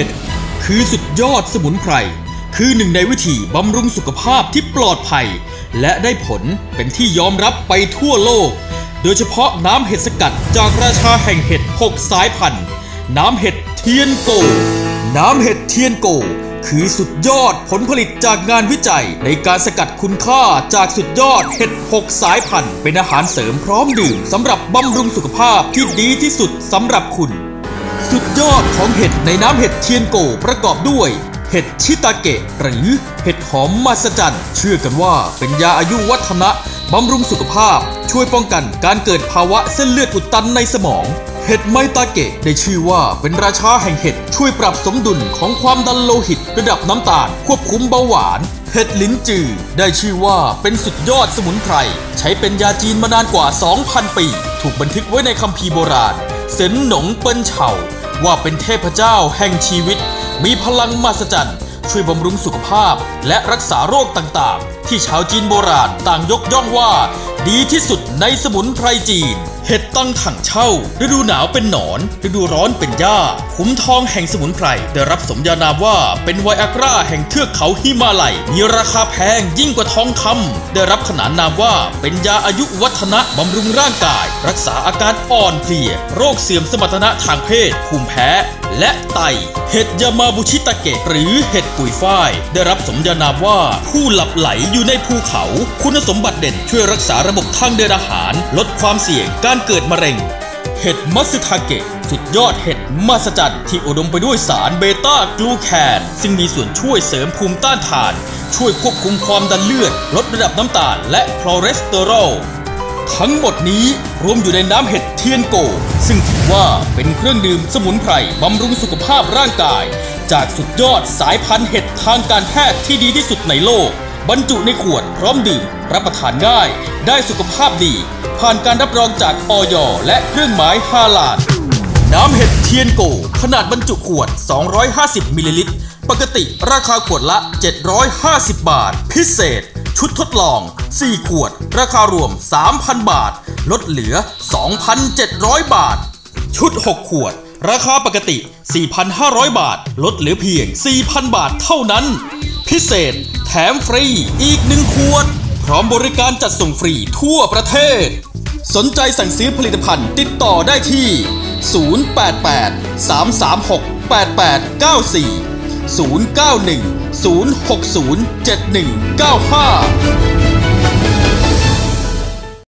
็ด คือสุดยอดสมุนไพร คือหนึ่งในวิธีบำรุงสุขภาพที่ปลอดภัย และได้ผลเป็นที่ยอมรับไปทั่วโลก โดยเฉพาะน้ำเห็ดสกัดจากราชาแห่งเห็ด 6 สายพันธุ์ น้ำเห็ดเทียนโก น้ำเห็ดเทียนโก คือสุดยอดผลผลิตจากงานวิจัย ในการสกัดคุณค่าจากสุดยอดเห็ด 6 สายพันธุ์ เป็นอาหารเสริมพร้อมดื่มสำหรับบำรุงสุขภาพที่ดีที่สุดสำหรับคุณ สุดยอดของเห็ดในน้ำเห็ดเทียนโกประกอบด้วย เห็ดชิตาเกะหรือเห็ดหอมมาสจันเชื่อกันว่าเป็นยาอายุวัฒนะบำรุงสุขภาพ ช่วยป้องกันการเกิดภาวะเส้นเลือดอุดตันในสมอง เห็ดไมตาเกะได้ชื่อว่าเป็นราชาแห่งเห็ดช่วยปรับสมดุลของความดันโลหิตระดับน้ำตาล ควบคุมเบาหวาน เห็ดลิ้นจือ ได้ชื่อว่าเป็นสุดยอดสมุนไพร ใช้เป็นยาจีนมานานกว่า 2,000 ปี ถูกบันทึกไว้ในคัมภีร์โบราณเซนหนงเปิ้นเฉา ว่าเป็นเทพเจ้าแห่งชีวิต มีพลังมหัศจรรย์ ช่วยบำรุงสุขภาพ และรักษาโรคต่างๆ ที่ชาวจีนโบราณต่างยกย่องว่า ดีที่สุดในสมุนไพรจีน เห็ดตั้งถังเช่า ฤดูหนาวเป็นหนอน ฤดูร้อนเป็นหญ้า ขุมทองแห่งสมุนไพร ได้รับสมญานามว่าเป็นไวอากราแห่งเทือกเขาฮิมาลัย มีราคาแพงยิ่งกว่าทองคำได้รับขนานนามว่าเป็นยาอายุวัฒนะบำรุงร่างกาย รักษาอาการอ่อนเพลีย โรคเสื่อมสมรรถนะทางเพศภูมิแพ้ และไต เห็ดยามาบุชิตะเกะหรือเห็ดปุยฝ้าย ได้รับสมญานามว่าผู้หลับไหลอยู่ในภูเขา คุณสมบัติเด่นช่วยรักษาระบบทางเดินอาหาร ลดความเสี่ยงการเกิดมะเร็ง เห็ดมัสทาเกะสุดยอดเห็ดมหัศจรรย์ที่อุดมไปด้วยสารเบต้ากลูแคนซึ่งมีส่วนช่วยเสริมภูมิต้านทาน ช่วยควบคุมความดันเลือด ลดระดับน้ำตาล และคอเลสเตอรอล ทั้งหมดนี้รวมอยู่ในน้ำเห็ดเทียนโก ซึ่งถือว่าเป็นเครื่องดื่มสมุนไพรบำรุงสุขภาพร่างกาย จากสุดยอดสายพันธุ์เห็ดทางการแพทย์ที่ดีที่สุดในโลก บรรจุในขวดพร้อมดื่ม รับประทานง่าย ได้สุขภาพดี ผ่านการรับรองจากออยและเครื่องหมายฮาลาลน้ำเห็ดเทียนโก ขนาดบรรจุขวด 250 มิลลิลิตร ปกติราคาขวดละ 750 บาท พิเศษ ชุดทดลอง 4 ขวด ราคารวม 3,000 บาท ลดเหลือ 2,700 บาท ชุด 6 ขวด ราคาปกติ 4,500 บาท ลดเหลือเพียง 4,000 บาทเท่านั้น พิเศษ แถมฟรีอีก1ขวด พร้อมบริการจัดส่งฟรีทั่วประเทศ สนใจสั่งซื้อผลิตภัณฑ์ติดต่อได้ที่ 088 336 8894 091 060 7195